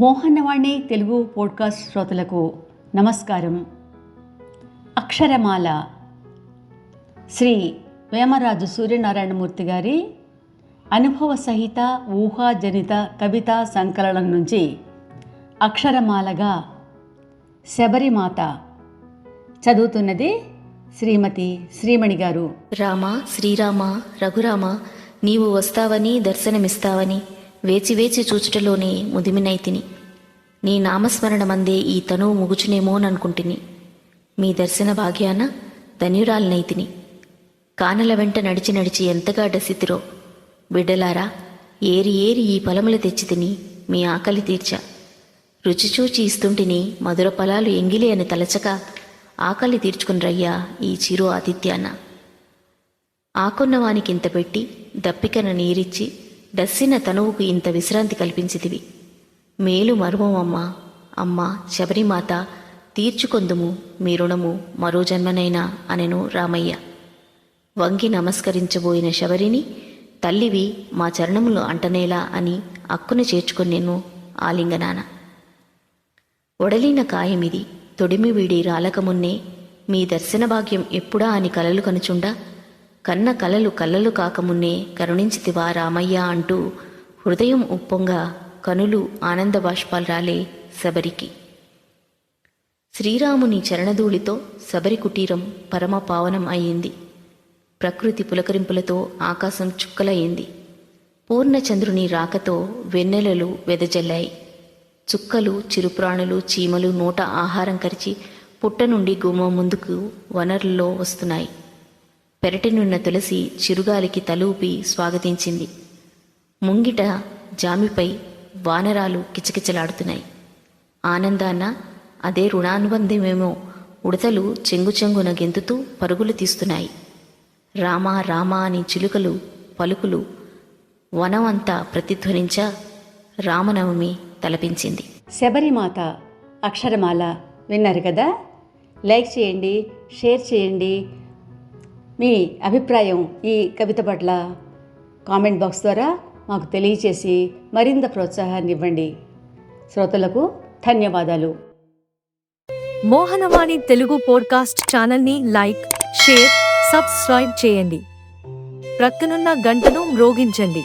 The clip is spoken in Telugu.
మోహనవాణి తెలుగు పోడ్కాస్ట్ శ్రోతలకు నమస్కారం. అక్షరమాల. శ్రీ వేమరాజు సూర్యనారాయణమూర్తి గారి అనుభవ సహిత ఊహాజనిత కవితా సంకలనం నుంచి అక్షరమాలగా శబరిమాత చదువుతున్నది శ్రీమతి శ్రీమణి గారు. రామ శ్రీరామ రఘురామ నీవు వస్తావని దర్శనమిస్తావని వేచి వేచి చూచుటలోనే ముదిమినైతిని. నీ నామస్మరణమందే ఈ తనువు ముగుచునేమోననుకుంటుని మీ దర్శన భాగ్యాన ధన్యురాలనైతిని కానల వెంట నడిచి నడిచి ఎంతగా డసితిరో. బిడ్డలారా ఏరి ఏరి ఈ ఫలములు తెచ్చి తిని మీ ఆకలి తీర్చా. రుచి చూచి ఇస్తుంటిని మధుర ఫలాలు ఎంగిలి అని తలచక ఆకలి తీర్చుకుని రయ్యా ఈ చిరు ఆతిథ్యాన. ఆకున్నవానికి ఇంత పెట్టి దప్పికన నీరిచ్చి డస్సిన తనువుకు ఇంత విశ్రాంతి కల్పించితివి. మేలు మరుమమ్మా అమ్మ. శబరిమాత తీర్చుకొందుము మీ రుణము మరో జన్మనైనా అనెను రామయ్య. వంగి నమస్కరించబోయిన శబరిని తల్లివి మా చరణములు అంటనేలా అని అక్కున చేర్చుకొన్నెను ఆలింగనాన. ఒడలిన కాయమిది తొడిమి వీడి రాలకమున్నే మీ దర్శన భాగ్యం ఎప్పుడా అని కలలు కనుచుండా కన్న కలలు కలలు కాకమున్నే కరుణించితివా రామయ్య అంటూ హృదయం ఉప్పొంగా కనులు ఆనందబాష్పాలు రాలే శబరికి. శ్రీరాముని చరణధూళితో శబరి కుటీరం పరమ పావనం అయ్యింది. ప్రకృతి పులకరింపులతో ఆకాశం చుక్కలయ్యింది. పూర్ణచంద్రుని రాకతో వెన్నెలలు వెదజల్లాయి. చుక్కలు చిరుప్రాణులు చీమలు నోట ఆహారం కరిచి పుట్ట నుండి గుమ్మ ముందుకు వనరుల్లో వస్తున్నాయి. పెరటినున్న తులసి చిరుగాలికి తలూపి స్వాగతించింది. ముంగిట జామిపై వానరాలు కిచకిచలాడుతున్నాయి. ఆనందాన్న అదే రుణానుబంధమేమో ఉడతలు చెంగు చెంగున గెంతుతూ పరుగులు తీస్తున్నాయి. రామా రామా అని చిలుకలు పలుకులు వనమంతా ప్రతిధ్వనించ రామనవమి తలపించింది. శబరిమాత అక్షరమాల విన్నారు కదా? లైక్ చేయండి షేర్ చేయండి. మీ అభిప్రాయం ఈ కవిత పట్ల కామెంట్ బాక్స్ ద్వారా మాకు తెలియచేసి మరింత ప్రోత్సాహాన్ని ఇవ్వండి శ్రోతలకు ధన్యవాదాలు. మోహనవాణి తెలుగు పోడ్కాస్ట్ ఛానల్ని లైక్ షేర్ సబ్స్క్రైబ్ చేయండి. ప్రక్కనున్న గంటను మ్రోగించండి.